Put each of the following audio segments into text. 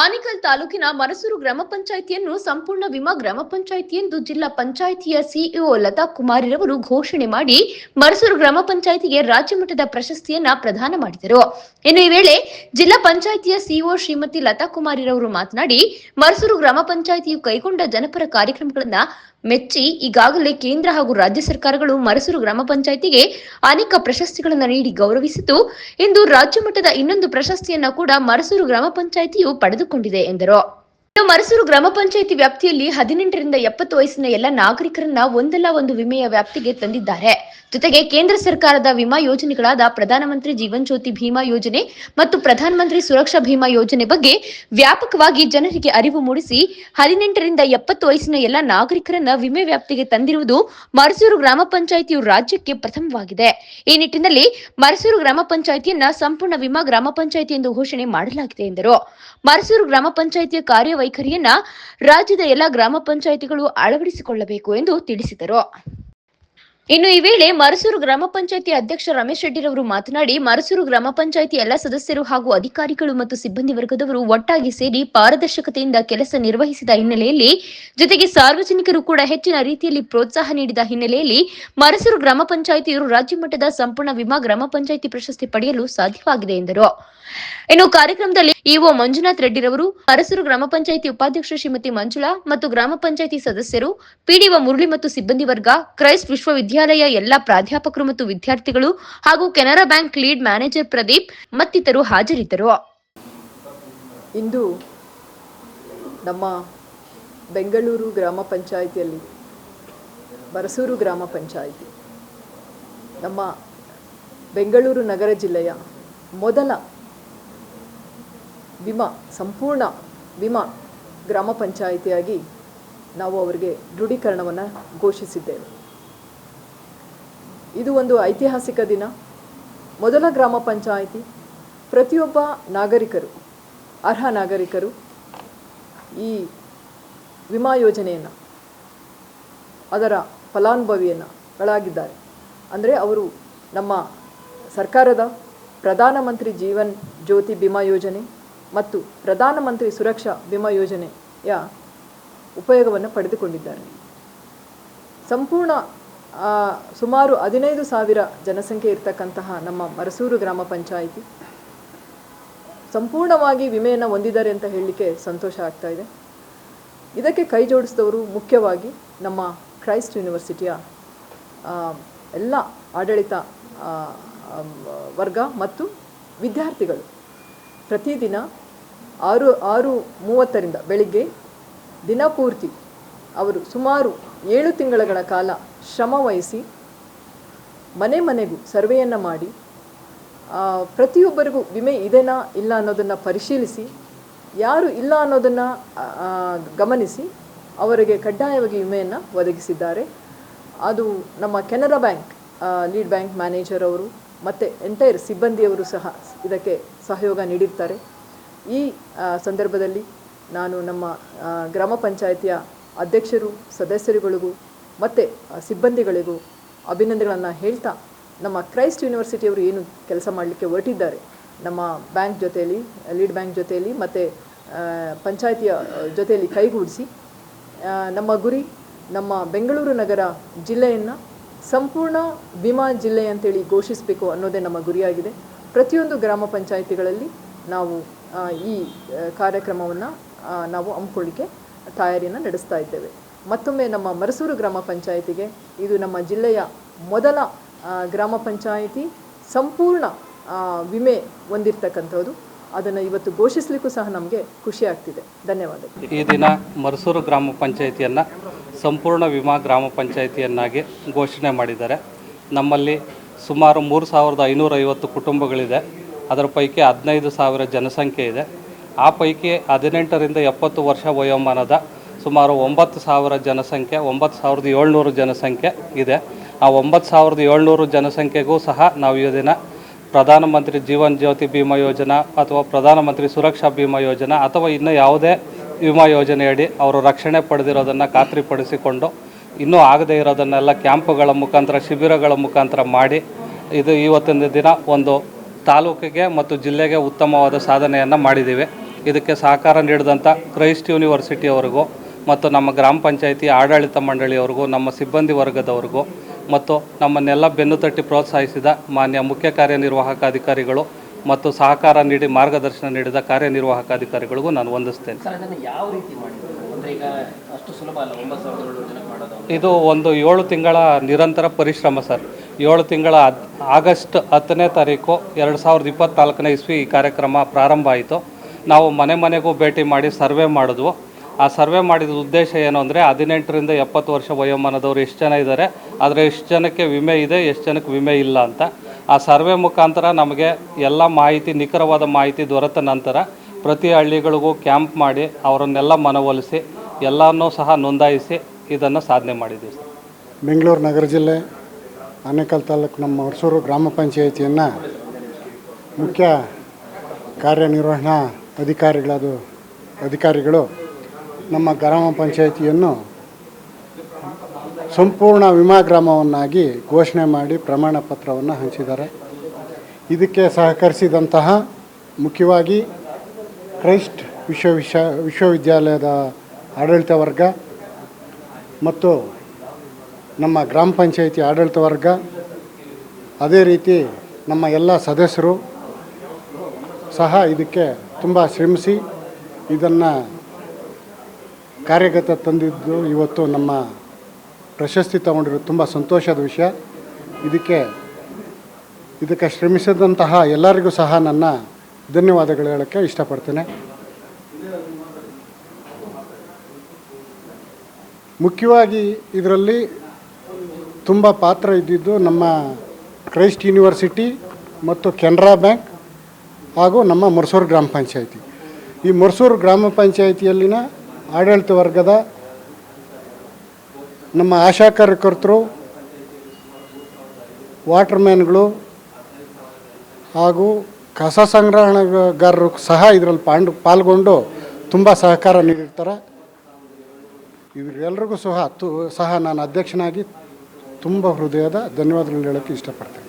ಆನಿಕಲ್ ತಾಲೂಕಿನ ಮರಸೂರು ಗ್ರಾಮ ಪಂಚಾಯಿತಿಯನ್ನು ಸಂಪೂರ್ಣ ವಿಮಾ ಗ್ರಾಮ ಪಂಚಾಯಿತಿ ಎಂದು ಜಿಲ್ಲಾ ಪಂಚಾಯಿತಿಯ ಸಿಇಒ ಲತಾ ಕುಮಾರಿರವರು ಘೋಷಣೆ ಮಾಡಿ ಮರಸೂರು ಗ್ರಾಮ ಪಂಚಾಯಿತಿಗೆ ರಾಜ್ಯ ಮಟ್ಟದ ಪ್ರಶಸ್ತಿಯನ್ನ ಪ್ರದಾನ ಮಾಡಿದರು. ಇನ್ನು ಈ ವೇಳೆ ಜಿಲ್ಲಾ ಪಂಚಾಯಿತಿಯ ಸಿಇಒ ಶ್ರೀಮತಿ ಲತಾ ಕುಮಾರಿರವರು ಮಾತನಾಡಿ, ಮರಸೂರು ಗ್ರಾಮ ಪಂಚಾಯಿತಿಯು ಕೈಗೊಂಡ ಜನಪರ ಕಾರ್ಯಕ್ರಮಗಳನ್ನ ಮೆಚ್ಚಿ ಈಗಾಗಲೇ ಕೇಂದ್ರ ಹಾಗೂ ರಾಜ್ಯ ಸರ್ಕಾರಗಳು ಮರಸೂರು ಗ್ರಾಮ ಪಂಚಾಯಿತಿಗೆ ಅನೇಕ ಪ್ರಶಸ್ತಿಗಳನ್ನು ನೀಡಿ ಗೌರವಿಸಿತು ಇಂದು ರಾಜ್ಯ ಮಟ್ಟದ ಇನ್ನೊಂದು ಪ್ರಶಸ್ತಿಯನ್ನ ಕೂಡ ಮರಸೂರು ಗ್ರಾಮ ಪಂಚಾಯಿತಿಯು ಪಡೆದುಕೊಂಡಿದೆ ಎಂದರು. ಮರಸೂರು ಗ್ರಾಮ ಪಂಚಾಯಿತಿ ವ್ಯಾಪ್ತಿಯಲ್ಲಿ ಹದಿನೆಂಟರಿಂದ ಎಪ್ಪತ್ತು ವಯಸ್ಸಿನ ಎಲ್ಲ ನಾಗರಿಕರನ್ನ ಒಂದಲ್ಲ ಒಂದು ವಿಮೆಯ ವ್ಯಾಪ್ತಿಗೆ ತಂದಿದ್ದಾರೆ. ಜೊತೆಗೆ ಕೇಂದ್ರ ಸರ್ಕಾರದ ವಿಮಾ ಯೋಜನೆಗಳಾದ ಪ್ರಧಾನಮಂತ್ರಿ ಜೀವನ್ ಜ್ಯೋತಿ ಭೀಮಾ ಯೋಜನೆ ಮತ್ತು ಪ್ರಧಾನಮಂತ್ರಿ ಸುರಕ್ಷಾ ಭೀಮಾ ಯೋಜನೆ ಬಗ್ಗೆ ವ್ಯಾಪಕವಾಗಿ ಜನರಿಗೆ ಅರಿವು ಮೂಡಿಸಿ ಹದಿನೆಂಟರಿಂದ ಎಪ್ಪತ್ತು ವಯಸ್ಸಿನ ಎಲ್ಲ ನಾಗರಿಕರನ್ನ ವಿಮೆ ವ್ಯಾಪ್ತಿಗೆ ತಂದಿರುವುದು ಮರಸೂರು ಗ್ರಾಮ ಪಂಚಾಯಿತಿಯು ರಾಜ್ಯಕ್ಕೆ ಪ್ರಥಮವಾಗಿದೆ. ಈ ನಿಟ್ಟಿನಲ್ಲಿ ಮರಸೂರು ಗ್ರಾಮ ಪಂಚಾಯಿತಿಯನ್ನ ಸಂಪೂರ್ಣ ವಿಮಾ ಗ್ರಾಮ ಪಂಚಾಯಿತಿ ಎಂದು ಘೋಷಣೆ ಮಾಡಲಾಗಿದೆ ಎಂದರು. ಮರಸೂರು ಗ್ರಾಮ ಪಂಚಾಯಿತಿಯ ಕಾರ್ಯವೈಖರಿಯನ್ನ ರಾಜ್ಯದ ಎಲ್ಲ ಗ್ರಾಮ ಪಂಚಾಯಿತಿಗಳು ಅಳವಡಿಸಿಕೊಳ್ಳಬೇಕು ಎಂದು ತಿಳಿಸಿದರು. ಇನ್ನು ಈ ವೇಳೆ ಮರಸೂರು ಗ್ರಾಮ ಪಂಚಾಯಿತಿ ಅಧ್ಯಕ್ಷ ರಮೇಶ್ ರೆಡ್ಡಿರವರು ಮಾತನಾಡಿ, ಮರಸೂರು ಗ್ರಾಮ ಪಂಚಾಯಿತಿ ಎಲ್ಲ ಸದಸ್ಯರು ಹಾಗೂ ಅಧಿಕಾರಿಗಳು ಮತ್ತು ಸಿಬ್ಬಂದಿ ವರ್ಗದವರು ಒಟ್ಟಾಗಿ ಸೇರಿ ಪಾರದರ್ಶಕತೆಯಿಂದ ಕೆಲಸ ನಿರ್ವಹಿಸಿದ ಹಿನ್ನೆಲೆಯಲ್ಲಿ, ಜೊತೆಗೆ ಸಾರ್ವಜನಿಕರು ಕೂಡ ಹೆಚ್ಚಿನ ರೀತಿಯಲ್ಲಿ ಪ್ರೋತ್ಸಾಹ ನೀಡಿದ ಹಿನ್ನೆಲೆಯಲ್ಲಿ ಮರಸೂರು ಗ್ರಾಮ ಪಂಚಾಯಿತಿಯವರು ರಾಜ್ಯ ಮಟ್ಟದ ಸಂಪೂರ್ಣ ವಿಮಾ ಗ್ರಾಮ ಪಂಚಾಯಿತಿ ಪ್ರಶಸ್ತಿ ಪಡೆಯಲು ಸಾಧ್ಯವಾಗಿದೆ ಎಂದರು. ಇನ್ನು ಕಾರ್ಯಕ್ರಮದಲ್ಲಿ ಇಒ ಮಂಜುನಾಥ್ ರೆಡ್ಡಿರವರು ಮರಸೂರು ಗ್ರಾಮ ಪಂಚಾಯಿತಿ ಉಪಾಧ್ಯಕ್ಷ ಶ್ರೀಮತಿ ಮಂಜುಳಾ ಮತ್ತು ಗ್ರಾಮ ಪಂಚಾಯಿತಿ ಸದಸ್ಯರು ಪಿಡಿಒ ಮುರಳಿ ಮತ್ತು ಸಿಬ್ಬಂದಿ ವರ್ಗ, ಕ್ರೈಸ್ಟ್ ವಿಶ್ವವಿದ್ಯಾಲಯ ಎಲ್ಲಾ ಪ್ರಾಧ್ಯಾಪಕರು ಮತ್ತು ವಿದ್ಯಾರ್ಥಿಗಳು ಹಾಗೂ Canara bank lead manager Pradeep ಮತ್ತಿತರು ಹಾಜರಿದ್ದರು. ಇಂದು ನಮ್ಮ ಬೆಂಗಳೂರು ಗ್ರಾಮ ಪಂಚಾಯಿತಿಯಲ್ಲಿ, ಬರಸೂರು ಗ್ರಾಮ ಪಂಚಾಯಿತಿ, ನಮ್ಮ ಬೆಂಗಳೂರು ನಗರ ಜಿಲ್ಲೆಯ ಮೊದಲ ವಿಮಾ, ಸಂಪೂರ್ಣ ವಿಮಾ ಗ್ರಾಮ ಪಂಚಾಯಿತಿಯಾಗಿ ನಾವು ಅವರಿಗೆ ದೃಢೀಕರಣವನ್ನು ಘೋಷಿಸಿದ್ದೇವೆ. ಇದು ಒಂದು ಐತಿಹಾಸಿಕ ದಿನ. ಮೊದಲ ಗ್ರಾಮ ಪಂಚಾಯಿತಿ. ಪ್ರತಿಯೊಬ್ಬ ನಾಗರಿಕರು, ಅರ್ಹ ನಾಗರಿಕರು ಈ ವಿಮಾ ಯೋಜನೆಯನ್ನು, ಅದರ ಫಲಾನುಭವಿಯನ್ನು ಗಳಾಗಿದ್ದಾರೆ. ಅಂದರೆ ಅವರು ನಮ್ಮ ಸರ್ಕಾರದ ಪ್ರಧಾನಮಂತ್ರಿ ಜೀವನ್ ಜ್ಯೋತಿ ಬಿಮಾ ಯೋಜನೆ ಮತ್ತು ಪ್ರಧಾನಮಂತ್ರಿ ಸುರಕ್ಷಾ ಬಿಮಾ ಯೋಜನೆಯ ಉಪಯೋಗವನ್ನು ಪಡೆದುಕೊಂಡಿದ್ದಾರೆ. ಸಂಪೂರ್ಣ ಸುಮಾರು ಹದಿನೈದು ಸಾವಿರ ಜನಸಂಖ್ಯೆ ಇರತಕ್ಕಂತಹ ನಮ್ಮ ಮರಸೂರು ಗ್ರಾಮ ಪಂಚಾಯಿತಿ ಸಂಪೂರ್ಣವಾಗಿ ವಿಮೆಯನ್ನು ಹೊಂದಿದ್ದಾರೆ ಅಂತ ಹೇಳಲಿಕ್ಕೆ ಸಂತೋಷ ಆಗ್ತಾ ಇದೆ. ಇದಕ್ಕೆ ಕೈ ಜೋಡಿಸಿದವರು ಮುಖ್ಯವಾಗಿ ನಮ್ಮ ಕ್ರೈಸ್ಟ್ ಯೂನಿವರ್ಸಿಟಿಯ ಎಲ್ಲ ಆಡಳಿತ ವರ್ಗ ಮತ್ತು ವಿದ್ಯಾರ್ಥಿಗಳು ಪ್ರತಿದಿನ ಆರು ಆರು ಮೂವತ್ತರಿಂದ ಬೆಳಿಗ್ಗೆ ದಿನಪೂರ್ತಿ ಅವರು ಸುಮಾರು ಏಳು ತಿಂಗಳ ಕಾಲ ಶ್ರಮ ವಹಿಸಿ ಮನೆ ಮನೆಗೂ ಸರ್ವೆಯನ್ನು ಮಾಡಿ ಪ್ರತಿಯೊಬ್ಬರಿಗೂ ವಿಮೆ ಇದೆನಾ ಇಲ್ಲ ಅನ್ನೋದನ್ನು ಪರಿಶೀಲಿಸಿ, ಯಾರು ಇಲ್ಲ ಅನ್ನೋದನ್ನು ಗಮನಿಸಿ ಅವರಿಗೆ ಕಡ್ಡಾಯವಾಗಿ ವಿಮೆಯನ್ನು ಒದಗಿಸಿದ್ದಾರೆ. ಅದು ನಮ್ಮ Canara bank lead bank manager ಅವರು ಮತ್ತು ಎಂಟೈರ್ ಸಿಬ್ಬಂದಿಯವರು ಸಹ ಇದಕ್ಕೆ ಸಹಯೋಗ ನೀಡಿರ್ತಾರೆ. ಈ ಸಂದರ್ಭದಲ್ಲಿ ನಾನು ನಮ್ಮ ಗ್ರಾಮ ಪಂಚಾಯಿತಿಯ ಅಧ್ಯಕ್ಷರು, ಸದಸ್ಯರುಗಳಿಗೂ ಮತ್ತು ಸಿಬ್ಬಂದಿಗಳಿಗೂ ಅಭಿನಂದನೆಗಳನ್ನು ಹೇಳ್ತಾ ನಮ್ಮ ಕ್ರೈಸ್ಟ್ ಯೂನಿವರ್ಸಿಟಿಯವರು ಏನು ಕೆಲಸ ಮಾಡಲಿಕ್ಕೆ ಹೊರಟಿದ್ದಾರೆ. ನಮ್ಮ ಬ್ಯಾಂಕ್ ಜೊತೆಯಲ್ಲಿ, ಲೀಡ್ ಬ್ಯಾಂಕ್ ಜೊತೆಯಲ್ಲಿ ಮತ್ತು ಪಂಚಾಯಿತಿಯ ಜೊತೆಯಲ್ಲಿ ಕೈಗೂಡಿಸಿ ನಮ್ಮ ಗುರಿ ನಮ್ಮ ಬೆಂಗಳೂರು ನಗರ ಜಿಲ್ಲೆಯನ್ನು ಸಂಪೂರ್ಣ ವಿಮಾ ಜಿಲ್ಲೆ ಅಂತೇಳಿ ಘೋಷಿಸಬೇಕು ಅನ್ನೋದೇ ನಮ್ಮ ಗುರಿಯಾಗಿದೆ. ಪ್ರತಿಯೊಂದು ಗ್ರಾಮ ಪಂಚಾಯಿತಿಗಳಲ್ಲಿ ನಾವು ಈ ಕಾರ್ಯಕ್ರಮವನ್ನು ನಾವು ಹಮ್ಮಿಕೊಳ್ಳಿಕ್ಕೆ ತಯಾರಿಯನ್ನು ನಡೆಸ್ತಾ ಇದ್ದೇವೆ. ಮತ್ತೊಮ್ಮೆ ನಮ್ಮ ಮರಸೂರು ಗ್ರಾಮ ಪಂಚಾಯಿತಿಗೆ, ಇದು ನಮ್ಮ ಜಿಲ್ಲೆಯ ಮೊದಲ ಗ್ರಾಮ ಪಂಚಾಯಿತಿ, ಸಂಪೂರ್ಣ ವಿಮೆ ಹೊಂದಿರ್ತಕ್ಕಂಥದ್ದು. ಅದನ್ನು ಇವತ್ತು ಘೋಷಿಸಲಿಕ್ಕೂ ಸಹ ನಮಗೆ ಖುಷಿ ಆಗ್ತಿದೆ. ಧನ್ಯವಾದ ಈ ದಿನ ಮರಸೂರು ಗ್ರಾಮ ಪಂಚಾಯಿತಿಯನ್ನು ಸಂಪೂರ್ಣ ವಿಮಾ ಗ್ರಾಮ ಪಂಚಾಯಿತಿಯನ್ನಾಗಿ ಘೋಷಣೆ ಮಾಡಿದ್ದಾರೆ. ನಮ್ಮಲ್ಲಿ ಸುಮಾರು ಮೂರು ಸಾವಿರದ ಐನೂರೈವತ್ತು ಕುಟುಂಬಗಳಿದೆ. ಅದರ ಪೈಕಿ ಹದಿನೈದು ಸಾವಿರ ಜನಸಂಖ್ಯೆ ಇದೆ. ಆ ಪೈಕಿ ಹದಿನೆಂಟರಿಂದ ಎಪ್ಪತ್ತು ವರ್ಷ ವಯೋಮಾನದ ಸುಮಾರು ಒಂಬತ್ತು ಸಾವಿರ ಜನಸಂಖ್ಯೆ, ಒಂಬತ್ತು ಸಾವಿರದ ಏಳ್ನೂರು ಜನಸಂಖ್ಯೆ ಇದೆ. ಆ ಒಂಬತ್ತು ಸಾವಿರದ ಏಳ್ನೂರು ಜನಸಂಖ್ಯೆಗೂ ಸಹ ನಾವು ಈ ದಿನ ಪ್ರಧಾನಮಂತ್ರಿ ಜೀವನ್ ಜ್ಯೋತಿ ಬಿಮಾ ಯೋಜನಾ ಅಥವಾ ಪ್ರಧಾನಮಂತ್ರಿ ಸುರಕ್ಷಾ ಬಿಮಾ ಯೋಜನಾ ಅಥವಾ ಇನ್ನು ಯಾವುದೇ ವಿಮಾ ಯೋಜನೆಯಡಿ ಅವರು ರಕ್ಷಣೆ ಪಡೆದಿರೋದನ್ನು ಖಾತ್ರಿಪಡಿಸಿಕೊಂಡು ಇನ್ನೂ ಆಗದೇ ಇರೋದನ್ನೆಲ್ಲ ಕ್ಯಾಂಪುಗಳ ಮುಖಾಂತರ, ಶಿಬಿರಗಳ ಮುಖಾಂತರ ಮಾಡಿ ಇದು ಇವತ್ತಿನ ದಿನ ಒಂದು ತಾಲೂಕಿಗೆ ಮತ್ತು ಜಿಲ್ಲೆಗೆ ಉತ್ತಮವಾದ ಸಾಧನೆಯನ್ನು ಮಾಡಿದ್ದೀವಿ. ಇದಕ್ಕೆ ಸಹಕಾರ ನೀಡಿದಂಥ ಕ್ರೈಸ್ಟ್ ಯೂನಿವರ್ಸಿಟಿಯವರಿಗೂ ಮತ್ತು ನಮ್ಮ ಗ್ರಾಮ ಪಂಚಾಯಿತಿ ಆಡಳಿತ ಮಂಡಳಿಯವ್ರಿಗೂ ನಮ್ಮ ಸಿಬ್ಬಂದಿ ವರ್ಗದವರಿಗೂ ಮತ್ತು ನಮ್ಮನ್ನೆಲ್ಲ ಬೆನ್ನು ತಟ್ಟಿ ಪ್ರೋತ್ಸಾಹಿಸಿದ ಮಾನ್ಯ ಮುಖ್ಯ ಕಾರ್ಯನಿರ್ವಾಹಕ ಅಧಿಕಾರಿಗಳು ಮತ್ತು ಸಹಕಾರ ನೀಡಿ ಮಾರ್ಗದರ್ಶನ ನೀಡಿದ ಕಾರ್ಯನಿರ್ವಾಹಕ ಅಧಿಕಾರಿಗಳಿಗೂ ನಾನು ವಂದಿಸ್ತೇನೆ. ಇದು ಒಂದು ಏಳು ತಿಂಗಳ ನಿರಂತರ ಪರಿಶ್ರಮ ಸರ್. ಏಳು ತಿಂಗಳ ಆಗಸ್ಟ್ ಹತ್ತನೇ ತಾರೀಕು ಎರಡು ಸಾವಿರದ ಇಪ್ಪತ್ತ್ನಾಲ್ಕನೇ ಇಸ್ವಿ ಈ ಕಾರ್ಯಕ್ರಮ ಪ್ರಾರಂಭ ಆಯಿತು. ನಾವು ಮನೆ ಮನೆಗೂ ಭೇಟಿ ಮಾಡಿ ಸರ್ವೆ ಮಾಡಿದ್ವು. ಆ ಸರ್ವೆ ಮಾಡಿದ ಉದ್ದೇಶ ಏನು ಅಂದರೆ ಹದಿನೆಂಟರಿಂದ ಎಪ್ಪತ್ತು ವರ್ಷ ವಯೋಮಾನದವರು ಎಷ್ಟು ಜನ ಇದ್ದಾರೆ, ಆದರೆ ಎಷ್ಟು ಜನಕ್ಕೆ ವಿಮೆ ಇದೆ, ಎಷ್ಟು ಜನಕ್ಕೆ ವಿಮೆ ಇಲ್ಲ ಅಂತ. ಆ ಸರ್ವೆ ಮುಖಾಂತರ ನಮಗೆ ಎಲ್ಲ ಮಾಹಿತಿ, ನಿಖರವಾದ ಮಾಹಿತಿ ದೊರೆತ ನಂತರ ಪ್ರತಿ ಹಳ್ಳಿಗಳಿಗೂ ಕ್ಯಾಂಪ್ ಮಾಡಿ ಅವರನ್ನೆಲ್ಲ ಮನವೊಲಿಸಿ ಎಲ್ಲನೂ ಸಹ ನೋಂದಾಯಿಸಿ ಇದನ್ನು ಸಾಧನೆ ಮಾಡಿದ್ದೀವಿ ಸರ್. ಬೆಂಗಳೂರು ನಗರ ಜಿಲ್ಲೆ, ಆನೇಕಲ್ ತಾಲೂಕು ನಮ್ಮ ಹೊರಸೂರು ಗ್ರಾಮ ಪಂಚಾಯಿತಿಯನ್ನು ಮುಖ್ಯ ಕಾರ್ಯನಿರ್ವಹಣಾ ಅಧಿಕಾರಿಗಳದು ಅಧಿಕಾರಿಗಳು ನಮ್ಮ ಗ್ರಾಮ ಪಂಚಾಯಿತಿಯನ್ನು ಸಂಪೂರ್ಣ ವಿಮಾ ಗ್ರಾಮವನ್ನಾಗಿ ಘೋಷಣೆ ಮಾಡಿ ಪ್ರಮಾಣ ಪತ್ರವನ್ನು ಹಂಚಿದ್ದಾರೆ. ಇದಕ್ಕೆ ಸಹಕರಿಸಿದಂತಹ ಮುಖ್ಯವಾಗಿ ಕ್ರೈಸ್ಟ್ ವಿಶ್ವ ವಿಶ್ವ ವಿಶ್ವವಿದ್ಯಾಲಯದ ಆಡಳಿತ ವರ್ಗ ಮತ್ತು ನಮ್ಮ ಗ್ರಾಮ ಪಂಚಾಯಿತಿ ಆಡಳಿತ ವರ್ಗ, ಅದೇ ರೀತಿ ನಮ್ಮ ಎಲ್ಲ ಸದಸ್ಯರು ಸಹ ಇದಕ್ಕೆ ತುಂಬ ಶ್ರಮಿಸಿ ಇದನ್ನು ಕಾರ್ಯಗತ ತಂದಿದ್ದು ಇವತ್ತು ನಮ್ಮ ಪ್ರಶಸ್ತಿ ತಗೊಂಡಿರೋದು ತುಂಬ ಸಂತೋಷದ ವಿಷಯ. ಇದಕ್ಕೆ ಇದಕ್ಕೆ ಶ್ರಮಿಸಿದಂತಹ ಎಲ್ಲರಿಗೂ ಸಹ ನನ್ನ ಧನ್ಯವಾದಗಳು ಹೇಳೋಕ್ಕೆ ಇಷ್ಟಪಡ್ತೇನೆ. ಮುಖ್ಯವಾಗಿ ಇದರಲ್ಲಿ ತುಂಬ ಪಾತ್ರ ಇದ್ದಿದ್ದು ನಮ್ಮ ಕ್ರೈಸ್ಟ್ ಯೂನಿವರ್ಸಿಟಿ ಮತ್ತು ಕೆನರಾ ಬ್ಯಾಂಕ್ ಹಾಗೂ ನಮ್ಮ ಮರ್ಸೂರು ಗ್ರಾಮ ಪಂಚಾಯಿತಿ. ಈ ಮರ್ಸೂರು ಗ್ರಾಮ ಪಂಚಾಯಿತಿಯಲ್ಲಿನ ಆಡಳಿತ ವರ್ಗದ ನಮ್ಮ ಆಶಾ ಕಾರ್ಯಕರ್ತರು, ವಾಟರ್ಮ್ಯಾನ್ಗಳು ಹಾಗೂ ಕಸ ಸಂಗ್ರಹಣಗಾರರು ಸಹ ಇದರಲ್ಲಿ ಪಾಂಡು, ಪಾಲ್ಗೊಂಡು ತುಂಬ ಸಹಕಾರ ನೀಡಿರ್ತಾರೆ. ಇವರೆಲ್ಲರಿಗೂ ಸಹ ತು ಸಹ ನಾನು ಅಧ್ಯಕ್ಷನಾಗಿ ತುಂಬ ಹೃದಯದ ಧನ್ಯವಾದಗಳು ಹೇಳೋಕ್ಕೆ ಇಷ್ಟಪಡ್ತೇನೆ.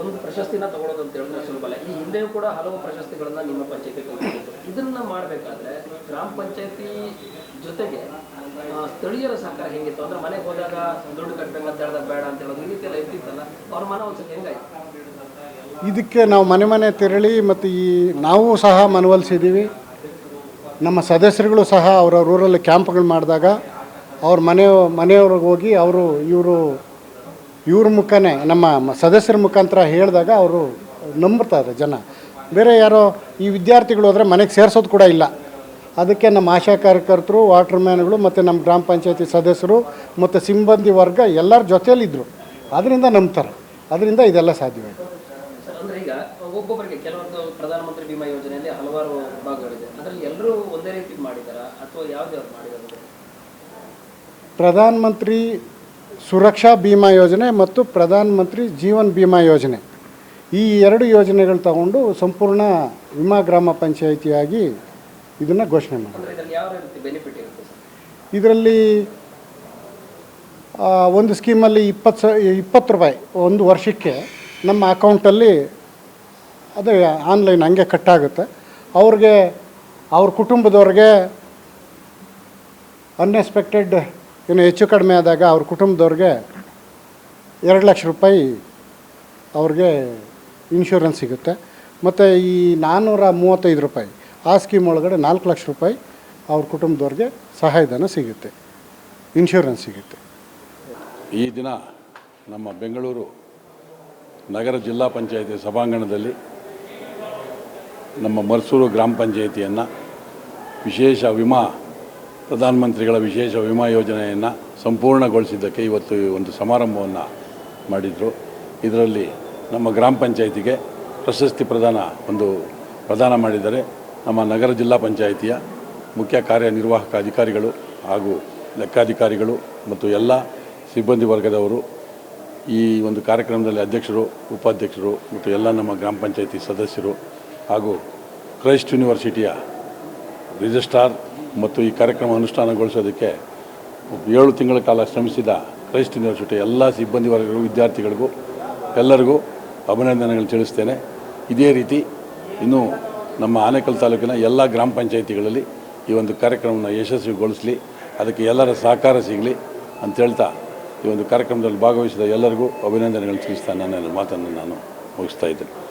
ಒಂದು ಪ್ರಶಸ್ತಿನ ತಗೊಳ್ಳೋದು ಅಂತ ಹೇಳಿದ್ರೆ ಸುಲಭ ಈ ಹಿಂದೆಯೂ ಕೂಡ ಹಲವು ಪ್ರಶಸ್ತಿಗಳನ್ನ ನಿಮ್ಮ ಪಂಚಾಯತಿ ಇದನ್ನ ಮಾಡಬೇಕಾದ್ರೆ ಗ್ರಾಮ ಪಂಚಾಯತಿ ಜೊತೆಗೆ ಸ್ಥಳೀಯರ ಸಹಕಾರ ಹೆಂಗಿತ್ತು? ಅಂದ್ರೆ ಮನೆಗೆ ಹೋದಾಗ ದುಡ್ಡು ಕಟ್ಟಬೇಕು ಅಂತ ಹೇಳಿದಾಗ ಬೇಡ ಅಂತ ಹೇಳೋದು, ಈ ರೀತಿ ಎಲ್ಲ ಇರ್ತಿತ್ತಲ್ಲ. ಅವ್ರ ಮನ ಒಂದ್ಸಲ ಹೆಂಗಾಯ್ತು? ಇದಕ್ಕೆ ನಾವು ಮನೆ ಮನೆ ತೆರಳಿ ಮತ್ತು ಈ ನಾವು ಸಹ ಮನವೊಲಿಸಿದ್ದೀವಿ. ನಮ್ಮ ಸದಸ್ಯರುಗಳು ಸಹ ಅವರ ರೂರಲ್ ಕ್ಯಾಂಪ್ಗಳು ಮಾಡಿದಾಗ ಅವ್ರ ಮನೆ ಮನೆಯವ್ರಿಗೆ ಹೋಗಿ ಅವರು ಇವರು ಇವ್ರ ಮುಖನೇ ನಮ್ಮ ಸದಸ್ಯರ ಮುಖಾಂತರ ಹೇಳಿದಾಗ ಅವರು ನಂಬ್ತಾರೆ ಜನ. ಬೇರೆ ಯಾರೋ ಈ ವಿದ್ಯಾರ್ಥಿಗಳು ಹೋದರೆ ಮನೆಗೆ ಸೇರಿಸೋದು ಕೂಡ ಇಲ್ಲ. ಅದಕ್ಕೆ ನಮ್ಮ ಆಶಾ ಕಾರ್ಯಕರ್ತರು ವಾಟರ್ ಮ್ಯಾನ್ಗಳು ಮತ್ತು ನಮ್ಮ ಗ್ರಾಮ ಪಂಚಾಯತಿ ಸದಸ್ಯರು ಮತ್ತು ಸಿಬ್ಬಂದಿ ವರ್ಗ ಎಲ್ಲರ ಜೊತೆಯಲ್ಲಿದ್ದರು ಅದರಿಂದ ನಂಬ್ತಾರೆ. ಅದರಿಂದ ಇದೆಲ್ಲ ಸಾಧ್ಯವಾಯಿತು ಈಗ ಒಬ್ಬೊಬ್ಬರಿಗೆ ಕೆಲವೊಂದು ಪ್ರಧಾನಮಂತ್ರಿ ಬಿಮಾ ಯೋಜನೆಯಲ್ಲಿ ಹಲವಾರು ಭಾಗಗಳಿದೆ. ಅದರಲ್ಲಿ ಎಲ್ಲರೂ ಒಂದೇ ರೀತಿ ಮಾಡಿದಾರ ಅಥವಾ ಯಾವ್ದು ಮಾಡಿದಾರೆ ಪ್ರಧಾನ ಮಂತ್ರಿ ಸುರಕ್ಷಾ ಬಿಮಾ ಯೋಜನೆ ಮತ್ತು ಪ್ರಧಾನ ಮಂತ್ರಿ ಜೀವನ್ ಬಿಮಾ ಯೋಜನೆ. ಈ ಎರಡು ಯೋಜನೆಗಳು ತಗೊಂಡು ಸಂಪೂರ್ಣ ವಿಮಾ ಗ್ರಾಮ ಪಂಚಾಯಿತಿಯಾಗಿ ಇದನ್ನು ಘೋಷಣೆ ಮಾಡಿದೆ ಇದರಲ್ಲಿ ಒಂದು ಸ್ಕೀಮಲ್ಲಿ ಇಪ್ಪತ್ತು ಸ ಇಪ್ಪತ್ತು ರೂಪಾಯಿ ಒಂದು ವರ್ಷಕ್ಕೆ ನಮ್ಮ ಅಕೌಂಟಲ್ಲಿ ಅದೇ ಆನ್ಲೈನ್ ಹಂಗೆ ಕಟ್ಟಾಗುತ್ತೆ. ಅವ್ರಿಗೆ ಅವ್ರ ಕುಟುಂಬದವ್ರಿಗೆ ಅನ್ಎಕ್ಸ್ಪೆಕ್ಟೆಡ್ ಏನು ಹೆಚ್ಚು ಕಡಿಮೆ ಆದಾಗ ಅವ್ರ ಕುಟುಂಬದವ್ರಿಗೆ ಎರಡು ಲಕ್ಷ ರೂಪಾಯಿ ಅವ್ರಿಗೆ ಇನ್ಶೂರೆನ್ಸ್ ಸಿಗುತ್ತೆ. ಮತ್ತು ಈ ನಾನ್ನೂರ ಮೂವತ್ತೈದು ರೂಪಾಯಿ, ಆ ಸ್ಕೀಮ್ ಒಳಗಡೆ ನಾಲ್ಕು ಲಕ್ಷ ರೂಪಾಯಿ ಅವ್ರ ಕುಟುಂಬದವ್ರಿಗೆ ಸಹಾಯಧನ ಸಿಗುತ್ತೆ ಇನ್ಶೂರೆನ್ಸ್ ಸಿಗುತ್ತೆ. ಈ ದಿನ ನಮ್ಮ ಬೆಂಗಳೂರು ನಗರ ಜಿಲ್ಲಾ ಪಂಚಾಯತಿ ಸಭಾಂಗಣದಲ್ಲಿ ನಮ್ಮ ಮರ್ಸೂರು ಗ್ರಾಮ ಪಂಚಾಯಿತಿಯನ್ನು ವಿಶೇಷ ವಿಮಾ ಪ್ರಧಾನಮಂತ್ರಿಗಳ ವಿಶೇಷ ವಿಮಾ ಯೋಜನೆಯನ್ನು ಸಂಪೂರ್ಣಗೊಳಿಸಿದ್ದಕ್ಕೆ ಇವತ್ತು ಒಂದು ಸಮಾರಂಭವನ್ನು ಮಾಡಿದರು. ಇದರಲ್ಲಿ ನಮ್ಮ ಗ್ರಾಮ ಪಂಚಾಯಿತಿಗೆ ಪ್ರಶಸ್ತಿ ಪ್ರದಾನ ಒಂದು ಪ್ರದಾನ ಮಾಡಿದರೆ ನಮ್ಮ ನಗರ ಜಿಲ್ಲಾ ಪಂಚಾಯಿತಿಯ ಮುಖ್ಯ ಕಾರ್ಯನಿರ್ವಾಹಕ ಅಧಿಕಾರಿಗಳು ಹಾಗೂ ಲೆಕ್ಕಾಧಿಕಾರಿಗಳು ಮತ್ತು ಎಲ್ಲ ಸಿಬ್ಬಂದಿ ವರ್ಗದವರು, ಈ ಒಂದು ಕಾರ್ಯಕ್ರಮದಲ್ಲಿ ಅಧ್ಯಕ್ಷರು, ಉಪಾಧ್ಯಕ್ಷರು ಮತ್ತು ಎಲ್ಲ ನಮ್ಮ ಗ್ರಾಮ ಪಂಚಾಯಿತಿ ಸದಸ್ಯರು ಹಾಗೂ ಕ್ರೈಸ್ಟ್ ಯೂನಿವರ್ಸಿಟಿಯ ರಿಜಿಸ್ಟ್ರಾರ್ ಮತ್ತು ಈ ಕಾರ್ಯಕ್ರಮ ಅನುಷ್ಠಾನಗೊಳಿಸೋದಕ್ಕೆ ಏಳು ತಿಂಗಳ ಕಾಲ ಶ್ರಮಿಸಿದ ಕ್ರೈಸ್ಟ್ ಯೂನಿವರ್ಸಿಟಿ ಎಲ್ಲ ಸಿಬ್ಬಂದಿ ವರ್ಗಗಳು, ವಿದ್ಯಾರ್ಥಿಗಳಿಗೂ ಎಲ್ಲರಿಗೂ ಅಭಿನಂದನೆಗಳು ತಿಳಿಸ್ತೇನೆ. ಇದೇ ರೀತಿ ಇನ್ನೂ ನಮ್ಮ ಆನೇಕಲ್ ತಾಲೂಕಿನ ಎಲ್ಲ ಗ್ರಾಮ ಪಂಚಾಯಿತಿಗಳಲ್ಲಿ ಈ ಒಂದು ಕಾರ್ಯಕ್ರಮವನ್ನು ಯಶಸ್ವಿಗೊಳಿಸಲಿ, ಅದಕ್ಕೆ ಎಲ್ಲರ ಸಹಕಾರ ಸಿಗಲಿ ಅಂತ ಹೇಳ್ತಾ ಈ ಒಂದು ಕಾರ್ಯಕ್ರಮದಲ್ಲಿ ಭಾಗವಹಿಸಿದ ಎಲ್ಲರಿಗೂ ಅಭಿನಂದನೆಗಳು ತಿಳಿಸ್ತಾ ನನ್ನ ಮಾತನ್ನು ನಾನು ಮುಗಿಸ್ತಾ ಇದ್ದೇನೆ.